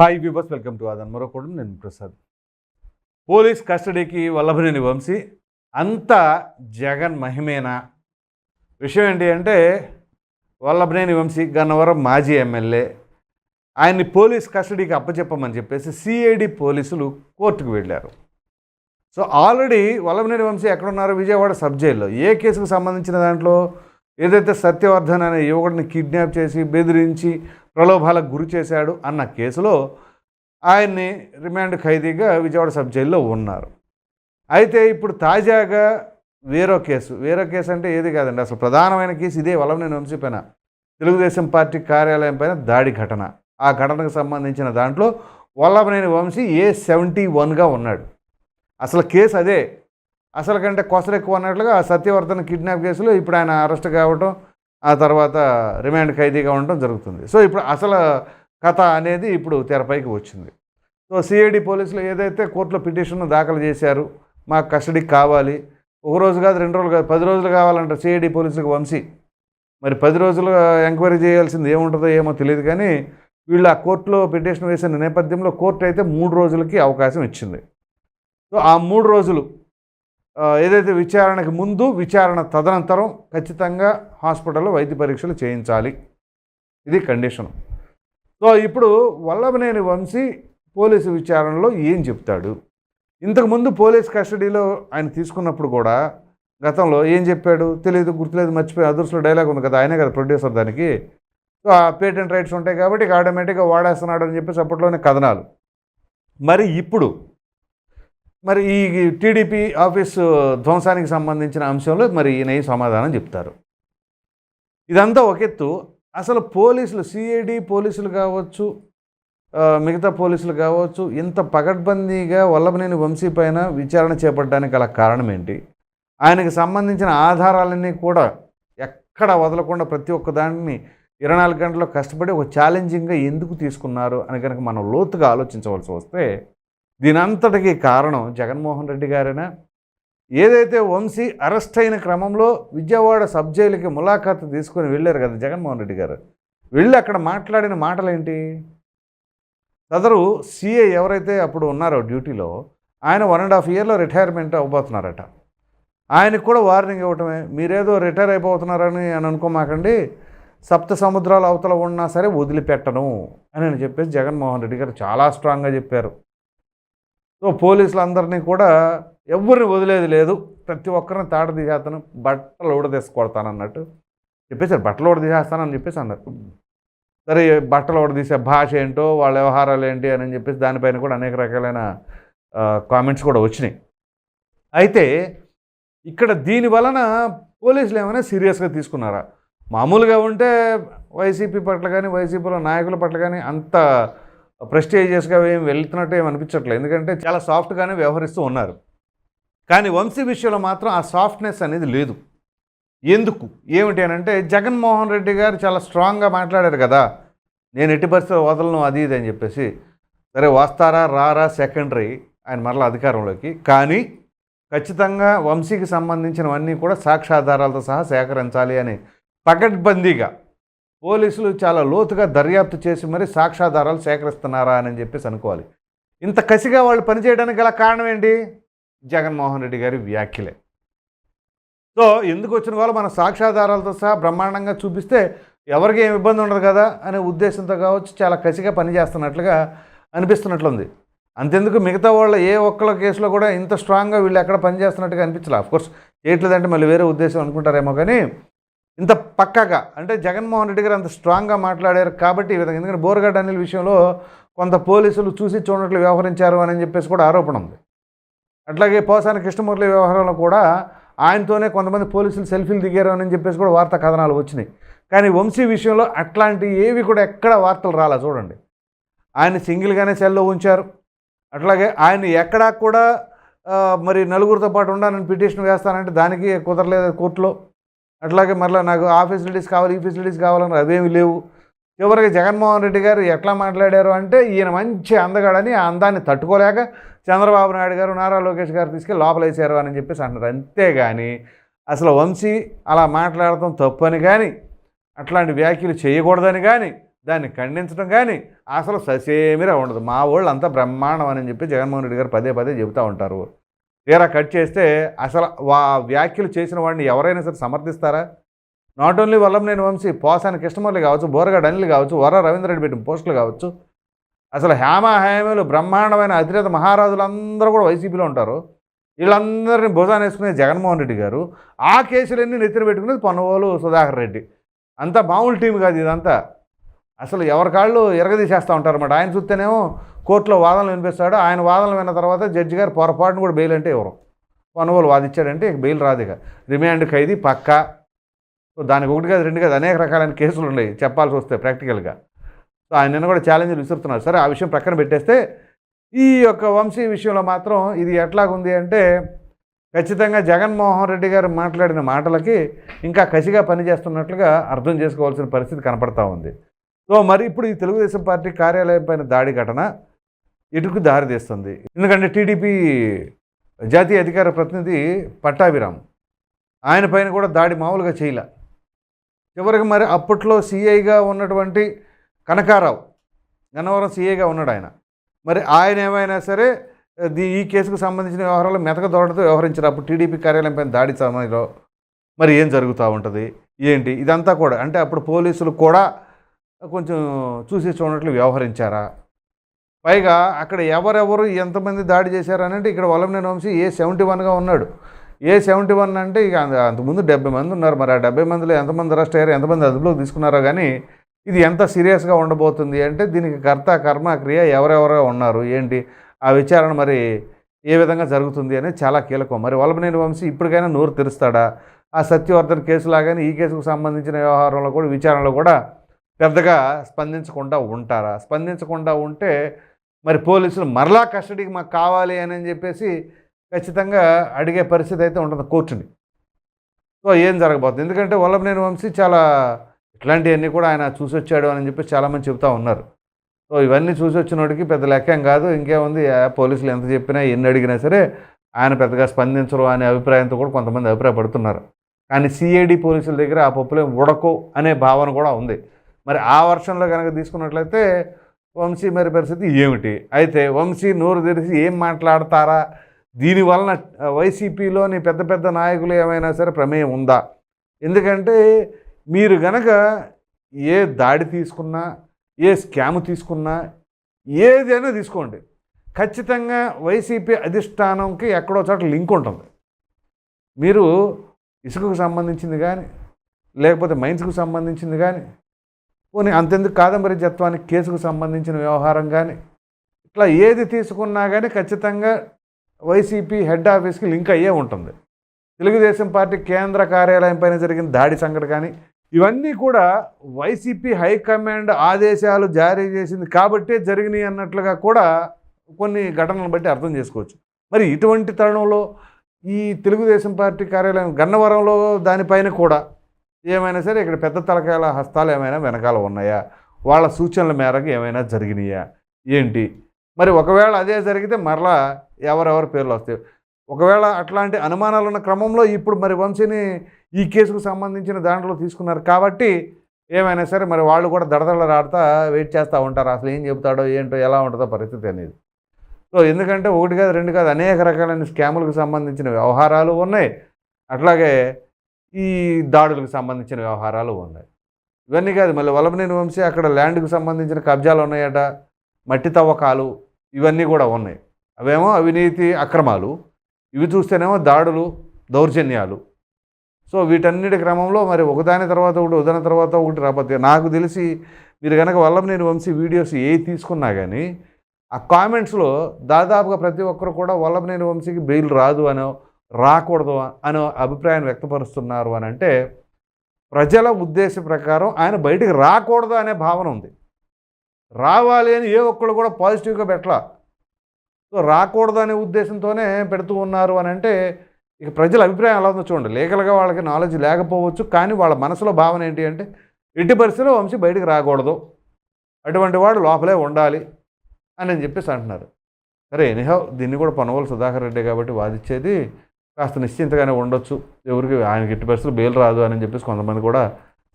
Hi viewers welcome to అదన్ మరొకడు నేను ప్రసాద్ పోలీస్ కస్టడీకి వల్లభనేని వంశీ అంత జగన్ మహిమేనా విషయం ఏంటి అంటే వల్లభనేని వంశీ గన్నవరం మాజీ ఎమ్మెల్యే ఆయన్ని పోలీస్ కస్టడీకి అప్పచెప్పమని చెప్పేసి సిఐడి పోలీసులు కోర్టుకు వెళ్ళారు సో ఆల్రెడీ వల్లభనేని వంశీ ఎక్కడున్నారో విజయవాడ సబ్ జైల్లో ఏ కేసుకు సంబంధించిన దాంట్లో ఏదైతే సత్యవర్ధన్ అనే యువకుడిని కిడ్నాప్ చేసి బెదిరించి ప్రలోభాలకు గురి చేశాడు అన్న కేసులో ఆయన్ని రిమాండ్ ఖైదీగా విజయవాడ సబ్ జైల్లో ఉన్నారు. అయితే ఇప్పుడు తాజాగా వేరో కేసు. వేరో కేసు అంటే ఏది కాదండి. అసలు ప్రధానమైన కేసు ఇదే వల్లభనేని వంశీపైన తెలుగుదేశం పార్టీ కార్యాలయం పైన దాడి ఘటన. ఆ ఘటనకు సంబంధించిన దాంట్లో వల్లభనేని వంశీ ఏ సెవెంటీ వన్గా ఉన్నాడు. అసలు కేసు అదే. అసలు కంటే కొసరెక్కువ అన్నట్లుగా ఆ సత్యవర్ధన్ కిడ్నాప్ కేసులో ఇప్పుడు ఆయన అరెస్ట్ కావటం ఆ తర్వాత రిమాండ్ ఖైదీగా ఉండటం జరుగుతుంది. సో ఇప్పుడు అసలు కథ అనేది ఇప్పుడు తెరపైకి వచ్చింది. సో సిఐడి పోలీసులు ఏదైతే కోర్టులో పిటిషన్ దాఖలు చేశారు మాకు కస్టడీకి కావాలి ఒక రోజు కాదు రెండు రోజులు కాదు పది రోజులు కావాలంట సిఐడి పోలీసులకు వంశీ. మరి పది రోజులు ఎంక్వైరీ చేయాల్సింది ఏముంటుందో ఏమో తెలియదు కానీ వీళ్ళు ఆ కోర్టులో పిటిషన్ వేసిన నేపథ్యంలో కోర్టు అయితే మూడు రోజులకి అవకాశం ఇచ్చింది. సో ఆ మూడు రోజులు ఏదైతే విచారణకు ముందు విచారణ తదనంతరం ఖచ్చితంగా హాస్పిటల్లో వైద్య పరీక్షలు చేయించాలి. ఇది కండిషన్. సో ఇప్పుడు వల్లభనేని వంశీ పోలీసు విచారణలో ఏం చెప్తాడు? ఇంతకుముందు పోలీస్ కస్టడీలో ఆయన తీసుకున్నప్పుడు కూడా గతంలో ఏం చెప్పాడు? తెలియదు గుర్తులేదు మర్చిపోయి అదృష్టలో డైలాగ్ ఉంది కదా ఆయనే కదా ప్రొడ్యూసర్ దానికి. సో ఆ పేటెంట్ రైట్స్ ఉంటాయి కాబట్టి ఆటోమేటిక్గా వాడేస్తున్నాడు అని చెప్పేసి అప్పట్లోనే కథనాలు. మరి ఇప్పుడు మరి ఈ టీడీపీ ఆఫీసు ధ్వంసానికి సంబంధించిన అంశంలో మరి ఈయన సమాధానం చెప్తారు. ఇదంతా ఒకెత్తు అసలు పోలీసులు సిఐడి పోలీసులు కావచ్చు మిగతా పోలీసులు కావచ్చు ఇంత పకడ్బందీగా వల్లభనేని వంశీ పైన విచారణ చేపట్టడానికి గల కారణం ఏంటి? ఆయనకు సంబంధించిన ఆధారాలన్నీ కూడా ఎక్కడ వదలకుండా ప్రతి ఒక్క దానిని ఇరవై నాలుగు గంటల్లో కష్టపడి ఒక ఛాలెంజింగ్గా ఎందుకు తీసుకున్నారు అని కనుక మనం లోతుగా ఆలోచించవలసి వస్తే దీనంతటికీ కారణం జగన్మోహన్ రెడ్డి గారేనా. ఏదైతే వంశీ అరెస్ట్ అయిన క్రమంలో విజయవాడ సబ్ జైలుకి ములాఖాతు తీసుకొని వెళ్ళారు కదా జగన్మోహన్ రెడ్డి గారు. వెళ్ళి అక్కడ మాట్లాడిన మాటలేంటి? సదరు సీఏ ఎవరైతే అప్పుడు ఉన్నారో డ్యూటీలో ఆయన వన్ అండ్ హాఫ్ ఇయర్లో రిటైర్మెంట్ అవ్వబోతున్నారట. ఆయనకు కూడా వార్నింగ్ ఇవ్వటమే. మీరేదో రిటైర్ అయిపోతున్నారని అని అనుకోమాకండి. సప్త సముద్రాల అవతల ఉన్నా సరే వదిలిపెట్టను అని అని చెప్పేసి జగన్మోహన్ రెడ్డి గారు చాలా స్ట్రాంగ్గా చెప్పారు. సో పోలీసులందరినీ కూడా ఎవరిని వదిలేది లేదు. ప్రతి ఒక్కరిని తాట తీసేస్తాను బట్టలు ఊడదీసి కొడతానన్నట్టు చెప్పేసారు బట్టలు ఊడ తీసేస్తానని చెప్పేసి అన్నారు. సరే బట్టలు ఊడ తీసే భాష ఏంటో వాళ్ళ వ్యవహారాలు ఏంటి అని చెప్పేసి దానిపైన కూడా అనేక రకాలైన కామెంట్స్ కూడా వచ్చినాయి. అయితే ఇక్కడ దీని వలన పోలీసులు ఏమైనా సీరియస్గా తీసుకున్నారా? మామూలుగా ఉంటే వైసీపీ పట్ల కానీ వైసీపీలో నాయకుల పట్ల కానీ అంత ప్రెస్టేజియస్గా ఏం వెళ్తున్నట్టు ఏమి అనిపించట్లేదు. ఎందుకంటే చాలా సాఫ్ట్గానే వ్యవహరిస్తూ ఉన్నారు. కానీ వంశీ విషయంలో మాత్రం ఆ సాఫ్ట్నెస్ అనేది లేదు. ఎందుకు? ఏమిటి అని అంటే జగన్మోహన్ రెడ్డి గారు చాలా స్ట్రాంగ్గా మాట్లాడారు కదా. నేను ఎట్టి పరిస్థితులు వదలను అది ఇది అని చెప్పేసి. సరే వస్తారా రారా సెకండరీ ఆయన మరలా అధికారంలోకి. కానీ ఖచ్చితంగా వంశీకి సంబంధించినవన్నీ కూడా సాక్ష్యాధారాలతో సహా సేకరించాలి అని పకడ్బందీగా పోలీసులు చాలా లోతుగా దర్యాప్తు చేసి మరి సాక్ష్యాధారాలు సేకరిస్తున్నారా అని చెప్పేసి అనుకోవాలి. ఇంత కసిగా వాళ్ళు పనిచేయడానికి గల కారణం ఏంటి? జగన్మోహన్ రెడ్డి గారి వ్యాఖ్యలే. సో ఎందుకు వచ్చిన వాళ్ళు మన సాక్ష్యాధారాలతో సహా బ్రహ్మాండంగా చూపిస్తే ఎవరికి ఏం ఇబ్బంది ఉండదు కదా అనే ఉద్దేశంతో కావచ్చు చాలా కసిగా పనిచేస్తున్నట్లుగా అనిపిస్తున్నట్లుంది. అంతెందుకు మిగతా వాళ్ళ ఏ ఒక్కళ్ళ కేసులో కూడా ఇంత స్ట్రాంగ్గా వీళ్ళు ఎక్కడ పనిచేస్తున్నట్టుగా అనిపించలే. కోర్స్ చేయట్లేదంటే మళ్ళీ వేరే ఉద్దేశం అనుకుంటారేమో కానీ ఇంత పక్కాగా అంటే జగన్మోహన్ రెడ్డి గారు అంత స్ట్రాంగ్గా మాట్లాడారు కాబట్టి ఈ విధంగా. ఎందుకంటే బోర్గడ్ అనిల్ విషయంలో కొంత పోలీసులు చూసి చూడట్లు వ్యవహరించారు అని చెప్పేసి కూడా ఆరోపణ ఉంది. అట్లాగే పోసాని కృష్ణమూర్తి వ్యవహారంలో కూడా ఆయనతోనే కొంతమంది పోలీసులు సెల్ఫీలు దిగారు అని చెప్పేసి కూడా వార్తా కథనాలు వచ్చినాయి. కానీ వంశీ విషయంలో అట్లాంటి ఏవి కూడా ఎక్కడ వార్తలు రాలా చూడండి. ఆయన సింగిల్గానే సెల్లో ఉంచారు. అట్లాగే ఆయన ఎక్కడా కూడా మరి నలుగురితో పాటు ఉండాలని పిటిషన్ వేస్తానంటే దానికి కుదరలేదు కోర్టులో. అట్లాగే మరలా నాకు ఆ ఫెసిలిటీస్ కావాలి ఈ ఫెసిలిటీస్ కావాలని అవేమి లేవు. చివరికి జగన్మోహన్ రెడ్డి గారు ఎట్లా మాట్లాడారు అంటే ఈయన మంచి అందగాడని ఆ అందాన్ని తట్టుకోలేక చంద్రబాబు నాయుడు గారు నారా లోకేష్ గారు తీసుకెళ్ళి లోపలేసారు అని చెప్పేసి అంటారు అంతేగాని అసలు వంశీ అలా మాట్లాడటం తప్పు అని కానీ అట్లాంటి వ్యాఖ్యలు చేయకూడదని కానీ దాన్ని ఖండించడం కానీ అసలు ససేమిరా ఉండదు. మా వాళ్ళు అంతా బ్రహ్మాండం అని చెప్పి జగన్మోహన్ రెడ్డి గారు పదే పదే చెబుతూ ఉంటారు. తీరా కట్ చేస్తే అసలు వా వ్యాఖ్యలు చేసిన వాడిని ఎవరైనా సరే సమర్థిస్తారా? నాట్ ఓన్లీ వల్లంనేని వంశీ పోసాని కృష్ణమూర్తి కావచ్చు బోరగాడు అనిల్ కావచ్చు వర రవీంద్రరెడ్డి పెట్టిన పోస్టులు కావచ్చు అసలు హేమ హేమలు బ్రహ్మాండమైన అతిరేత మహారాజులు అందరూ కూడా వైసీపీలో ఉంటారు. వీళ్ళందరినీ భుజాన్ని వేసుకునే జగన్మోహన్ రెడ్డి గారు. ఆ కేసులన్నీ నెత్తిన పెట్టుకునేది పొన్నవోలు సుధాకర్ రెడ్డి. అంతా మామూలు టీం కాదు ఇదంతా. అసలు ఎవరి కాళ్ళు ఎరగదీసేస్తూ ఉంటారు అన్నమాట. ఆయన చూస్తేనేమో కోర్టులో వాదనలు వినిపిస్తాడు. ఆయన వాదనలు విన్న తర్వాత జడ్జి గారు పొరపాటును కూడా బెయిల్ అంటే ఎవరు? పొన్నవోలు వాదిచ్చాడంటే బెయిల్ రాదు ఇక. రిమాండ్ ఖైదీ పక్కా. సో దానికి ఒకటి కాదు రెండు కాదు అనేక రకాలైన కేసులు ఉన్నాయి చెప్పాల్సి వస్తే ప్రాక్టికల్గా సో ఆయన నిన్న కూడా ఛాలెంజ్లు విసురుతున్నారు. సరే ఆ విషయం ప్రక్కన పెట్టేస్తే ఈ యొక్క వంశీ విషయంలో మాత్రం ఇది ఎట్లాగుంది అంటే ఖచ్చితంగా జగన్మోహన్ రెడ్డి గారు మాట్లాడిన మాటలకి ఇంకా కసిగా పనిచేస్తున్నట్లుగా అర్థం చేసుకోవాల్సిన పరిస్థితి కనపడతా ఉంది. సో మరి ఇప్పుడు ఈ తెలుగుదేశం పార్టీ కార్యాలయం పైన దాడి ఘటన ఇటుకు దారితీస్తుంది ఎందుకంటే టీడీపీ జాతీయ అధికార ప్రతినిధి పట్టాభిరామ్ ఆయన పైన కూడా దాడి మామూలుగా చేయలే. చివరికి మరి అప్పట్లో సీఐగా ఉన్నటువంటి కనకారావు గన్నవరం సీఐగా ఉన్నాడు ఆయన. మరి ఆయన ఏమైనా సరే దీ ఈ కేసుకు సంబంధించిన వ్యవహారాలు మెతక దొరకతో వ్యవహరించారు. అప్పుడు టీడీపీ కార్యాలయం పైన దాడి సమయంలో మరి ఏం జరుగుతూ ఉంటుంది? ఏంటి? ఇదంతా కూడా అంటే అప్పుడు పోలీసులు కూడా కొంచెం చూసి చూడట్లు వ్యవహరించారా? పైగా అక్కడ ఎవరెవరు ఎంతమంది దాడి చేశారనంటే ఇక్కడ వలంనేని వంశీ ఏ సెవెంటీ వన్గా ఉన్నాడు. ఏ సెవెంటీ వన్ అంటే ఇక అంత- అంతకుముందు డెబ్బై మంది ఉన్నారు. మరి ఆ డెబ్బై మందిలో ఎంతమంది అరెస్ట్ అయ్యారు? ఎంతమంది అదుపులోకి తీసుకున్నారో కానీ ఇది ఎంత సీరియస్గా ఉండబోతుంది అంటే దీనికి కర్త కర్మ క్రియ ఎవరెవరో ఉన్నారు. ఏంటి? ఆ విచారణ మరి ఏ విధంగా జరుగుతుంది అనేది చాలా కీలకం. మరి వల్లభనేని వంశీ ఇప్పటికైనా నోరు తెరుస్తాడా? ఆ సత్యవర్ధన్ కేసు లాగానే ఈ కేసుకు సంబంధించిన వ్యవహారంలో కూడా విచారణలో కూడా పెద్దగా స్పందించకుండా ఉంటారా? స్పందించకుండా ఉంటే మరి పోలీసులు మరలా కస్టడీకి మాకు కావాలి అని చెప్పేసి ఖచ్చితంగా అడిగే పరిస్థితి అయితే ఉంటుంది కోర్టుని. సో ఏం జరగబోతుంది? ఎందుకంటే వల్లభనేని వంశీ చాలా ఇట్లాంటివన్నీ కూడా ఆయన చూసి వచ్చాడు అని చెప్పి చాలామంది చెబుతూ ఉన్నారు. సో ఇవన్నీ చూసి వచ్చినోడికి పెద్ద లెక్కేం కాదు. ఇంకేముంది? పోలీసులు ఎంత చెప్పినా ఎన్ని అడిగినా సరే ఆయన పెద్దగా స్పందించరు అనే అభిప్రాయంతో కూడా కొంతమంది అభిప్రాయపడుతున్నారు. కానీ సిఐడి పోలీసుల దగ్గర ఆ పప్పులే ఉడకు అనే భావన కూడా ఉంది. మరి ఆ వర్షంలో కనుక తీసుకున్నట్లయితే వంశీ మరి పరిస్థితి ఏమిటి? అయితే వంశీ నోరు తెరిచి ఏం మాట్లాడతారా? దీనివలన వైసీపీలోని పెద్ద పెద్ద నాయకులు ఏమైనా సరే ప్రమేయం ఉందా? ఎందుకంటే మీరు గనక ఏ దాడి తీసుకున్నా ఏ స్కామ్ తీసుకున్నా ఏదైనా తీసుకోండి. ఖచ్చితంగా వైసీపీ అధిష్టానంకి ఎక్కడో చోట లింక్ ఉంటుంది. మీరు ఇసుకకు సంబంధించింది కానీ లేకపోతే మైన్స్కు సంబంధించింది కానీ పోనీ అంతెందుకు కాదంబరి జత్వానికి కేసుకు సంబంధించిన వ్యవహారం కానీ ఇట్లా ఏది తీసుకున్నా కానీ ఖచ్చితంగా వైసీపీ హెడ్ ఆఫీస్కి లింక్ అయ్యే ఉంటుంది. తెలుగుదేశం పార్టీ కేంద్ర కార్యాలయం పైన జరిగిన దాడి సంఘటన కానీ ఇవన్నీ కూడా వైసీపీ హైకమాండ్ ఆదేశాలు జారీ చేసింది కాబట్టే జరిగినాయి అన్నట్లుగా కూడా కొన్ని ఘటనలను బట్టి అర్థం చేసుకోవచ్చు. మరి ఇటువంటి తరుణంలో ఈ తెలుగుదేశం పార్టీ కార్యాలయం గన్నవరంలో దానిపైన కూడా ఏమైనా సరే ఇక్కడ పెద్ద తలకాయల హస్తాలు ఏమైనా వెనకాల ఉన్నాయా? వాళ్ళ సూచనల మేరకు ఏమైనా జరిగినాయా? ఏంటి? మరి ఒకవేళ అదే జరిగితే మరలా ఎవరెవరి పేర్లు వస్తాయి? ఒకవేళ అట్లాంటి అనుమానాలు ఉన్న క్రమంలో ఇప్పుడు మరి వంశీని ఈ కేసుకు సంబంధించిన దాంట్లో తీసుకున్నారు కాబట్టి ఏమైనా సరే మరి వాళ్ళు కూడా దడదడలాడుతా వెయిట్ చేస్తూ ఉంటారు. అసలు ఏం చెబుతాడో ఏంటో ఎలా ఉంటుందో పరిస్థితి అనేది. సో ఎందుకంటే ఒకటి కాదు రెండు కాదు అనేక రకాలైన స్కాములకు సంబంధించిన వ్యవహారాలు ఉన్నాయి. అట్లాగే ఈ దాడులకు సంబంధించిన వ్యవహారాలు ఉన్నాయి. ఇవన్నీ కాదు మళ్ళీ వలభనేని వంశీ అక్కడ ల్యాండ్కు సంబంధించిన కబ్జాలు ఉన్నాయట మట్టి తవ్వకాలు ఇవన్నీ కూడా ఉన్నాయి. అవేమో అవినీతి అక్రమాలు ఇవి చూస్తేనేమో దాడులు దౌర్జన్యాలు. సో వీటన్నిటి క్రమంలో మరి ఒకదాని తర్వాత ఒకటి ఒకదాని తర్వాత ఒకటి రాకపోతే నాకు తెలిసి మీరు కనుక వల్లభనేని వంశీ వీడియోస్ ఏ తీసుకున్నా కానీ ఆ కామెంట్స్లో దాదాపుగా ప్రతి ఒక్కరు కూడా వల్లభనేని వంశీకి బెయిల్ రాదు అనో రాకూడదు అనే అభిప్రాయం వ్యక్తపరుస్తున్నారు అని అంటే ప్రజల ఉద్దేశ ప్రకారం ఆయన బయటికి రాకూడదు అనే భావన ఉంది. రావాలి అని ఏ ఒక్కళ్ళు కూడా పాజిటివ్గా పెట్టలా. సో రాకూడదు అనే ఉద్దేశంతోనే పెడుతూ ఉన్నారు అని అంటే ఇక ప్రజల అభిప్రాయం ఎలా ఉందో చూడండి. లీగల్గా వాళ్ళకి నాలెడ్జ్ లేకపోవచ్చు కానీ వాళ్ళ మనసులో భావన ఏంటి అంటే ఎట్టి పరిస్థితిలో వంశీ బయటికి రాకూడదు. అటువంటి వాడు లోపలే ఉండాలి అని అని చెప్పేసి అంటున్నారు. సరే ఎనీహౌ దీన్ని కూడా పనవోలు సుధాకర్ రెడ్డి కాబట్టి వాదిచ్చేది కాస్త నిశ్చింతగానే ఉండొచ్చు. ఎవరికి ఆయనకి ఎట్టి పరిస్థితులు బెయిల్ రాదు అని చెప్పేసి కొంతమంది కూడా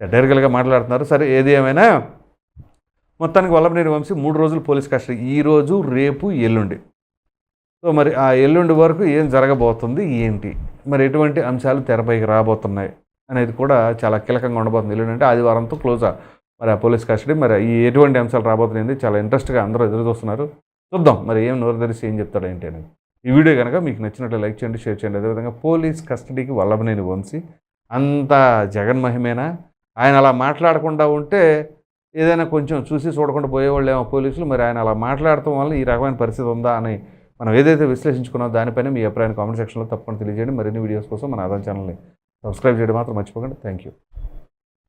సెటైరికల్గా మాట్లాడుతున్నారు. సరే ఏది ఏమైనా? మొత్తానికి వల్లభనేని వంశీ మూడు రోజులు పోలీస్ కస్టడీ. ఈ రోజు రేపు ఎల్లుండి. సో మరి ఆ ఎల్లుండి వరకు ఏం జరగబోతుంది ఏంటి? మరి ఎటువంటి అంశాలు తెరపైకి రాబోతున్నాయి అనేది కూడా చాలా కీలకంగా ఉండబోతుంది ఎల్లుండి. అంటే ఆదివారంతో క్లోజ్ మరి ఆ పోలీస్ కస్టడీ. మరి ఈ ఎటువంటి అంశాలు రాబోతున్నాయి చాలా ఇంట్రెస్ట్గా అందరూ ఎదురు చూస్తున్నారు. చూద్దాం మరి ఏం నోరు తెరిచి ఏం చెప్తాడు ఏంటి అనేది. ఈ వీడియో కనుక మీకు నచ్చినట్లు లైక్ చేయండి షేర్ చేయండి. అదేవిధంగా పోలీస్ కస్టడీకి వల్లభనేని వంశీ అంత జగన్ మహిమేనా ఆయన అలా మాట్లాడకుండా ఉంటే ఏదైనా కొంచెం చూసి చూడకుండా పోయేవాళ్ళు ఏమో పోలీసులు. మరి ఆయన అలా మాట్లాడటం వల్ల ఈ రకమైన పరిస్థితి ఉందా అని మనం ఏదైతే విశ్లేషించుకున్నా దానిపైన మీ అభిప్రాయాన్ని కామెంట్ సెక్షన్లో తప్పకుండా తెలియజేయండి. మరిన్ని వీడియోస్ కోసం మన ఆదాన్ ఛానల్ని సబ్స్క్రైబ్ చేయడం మాత్రం మర్చిపోకండి. Thank you